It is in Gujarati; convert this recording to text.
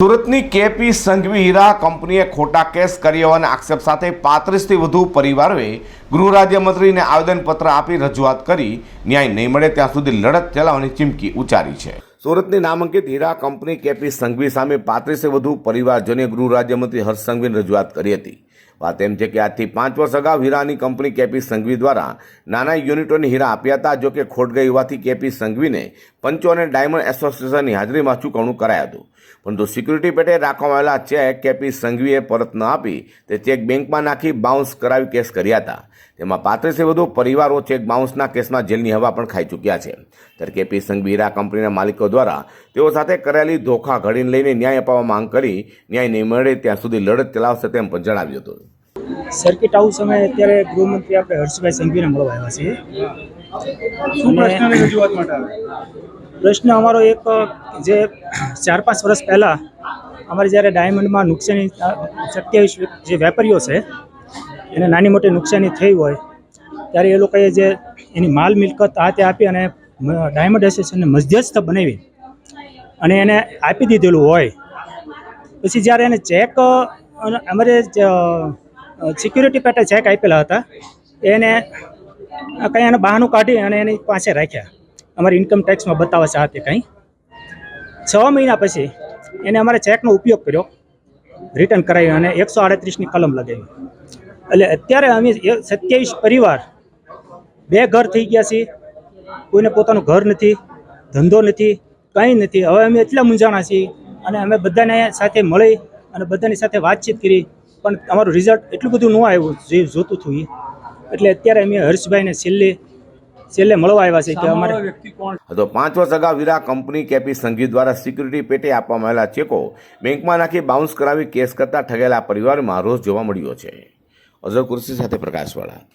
સુરતની કેપી સંઘવી હીરા કંપનીએ ખોટા કેસ કરી હોવાના આક્ષેપ સાથે પાંત્રીસથી વધુ પરિવારોએ ગૃહ રાજ્યમંત્રીને આવેદનપત્ર આપી રજૂઆત કરી. ન્યાય નહીં મળે ત્યાં સુધી લડત ચલાવવાની ચીમકી ઉચ્ચારી છે. સુરતની નામાંકિત હીરા કંપની કેપી સંઘવી સામે પાંત્રીસે વધુ પરિવારજોને ગૃહ રાજ્યમંત્રી હર્ષ સંઘવીને રજૂઆત કરી હતી. વાત એમ છે કે આજથી પાંચ વર્ષ અગાઉ હીરાની કંપની કેપી સંઘવી દ્વારા નાના યુનિટોની હીરા આપ્યા હતા, જો કે ખોટ ગઈ હોવાથી કેપી સંઘવીને પંચો અને ડાયમંડ એસોસિએશનની હાજરીમાં ચૂકવણું કરાયું હતું. પરંતુ સિક્યુરિટી પેટે રાખવામાં આવેલા ચેક કેપી સંઘવીએ પરત ન આપી, તે ચેક બેંકમાં નાખી બાઉન્સ કરાવી કેસ કર્યા હતા. તેમાં પાંત્રીસે વધુ પરિવારો ચેક બાઉન્સના કેસમાં જેલની હવા પણ ખાઈ ચૂક્યા છે. ત્યારે કેપી સંઘવી હીરા કંપનીના માલિકો દ્વારા તેઓ સાથે કરેલી ધોખા ઘડીને લઈને ન્યાય અપાવવા માંગ કરી, ન્યાય નહીં મળે ત્યાં સુધી લડત ચલાવશે તેમ પણ જણાવ્યું હતું. સર્કિટ હાઉસ અમે અત્યારે ગૃહમંત્રી આપણે હર્ષભાઈ સંઘવીને મળવા આવ્યા છીએ. શું પ્રશ્નની રજૂઆત માટે પ્રશ્ન અમારો એક જે ચાર પાંચ વર્ષ પહેલાં અમારે જ્યારે ડાયમંડમાં નુકસાની સત્યાવીસ જે વેપારીઓ છે એને નાની મોટી નુકસાની થઈ હોય ત્યારે એ લોકોએ જે એની માલ મિલકત આ તે આપી અને ડાયમંડ એસોસિએશનને મધ્યસ્થ બનાવી અને એને આપી દીધેલું હોય. પછી જ્યારે એને ચેક અમારે સિક્યુરિટી પેટે ચેક આપેલા હતા. એને કંઈ એને બહાનું કાઢી અને એની પાસે રાખ્યા. અમારે ઇન્કમ ટેક્સમાં બતાવે છે તે કંઈ. છ મહિના પછી એને અમારે ચેકનો ઉપયોગ કર્યો. રિટર્ન કરાવ્યું અને એકસો આડત્રીસની કલમ લગાવી. એટલે અત્યારે અમે સત્યાવીસ પરિવાર બે ઘર થઈ ગયા છીએ. કોઈને પોતાનું ઘર નથી, ધંધો નથી, કંઈ નથી. હવે અમે એટલા મૂંઝાણા છીએ અને અમે બધાને સાથે મળી અને બધાની સાથે વાતચીત કરી. પણ અમારું રિઝલ્ટ એટલું બધું ન આવ્યું જે જોતું હતું એ. એટલે અત્યારે અમે હર્ષભાઈને છેલ્લે છેલ્લે મળવા આવ્યા છે કે અમારે સામેવાળો વ્યક્તિ કોણ તો પાંચ વર્ષ અગાઉ વિરા કંપની કેપી સંઘી દ્વારા સિક્યુરિટી પેટે આપવામાં આવેલા ચેકો બેંકમાં નાખી બાઉન્સ કરાવી કેસ કરતા ઠગેલા પરિવારમાં રોષ જોવા મળ્યો છે. અઝર કુર્સી સાથે પ્રકાશવાળા.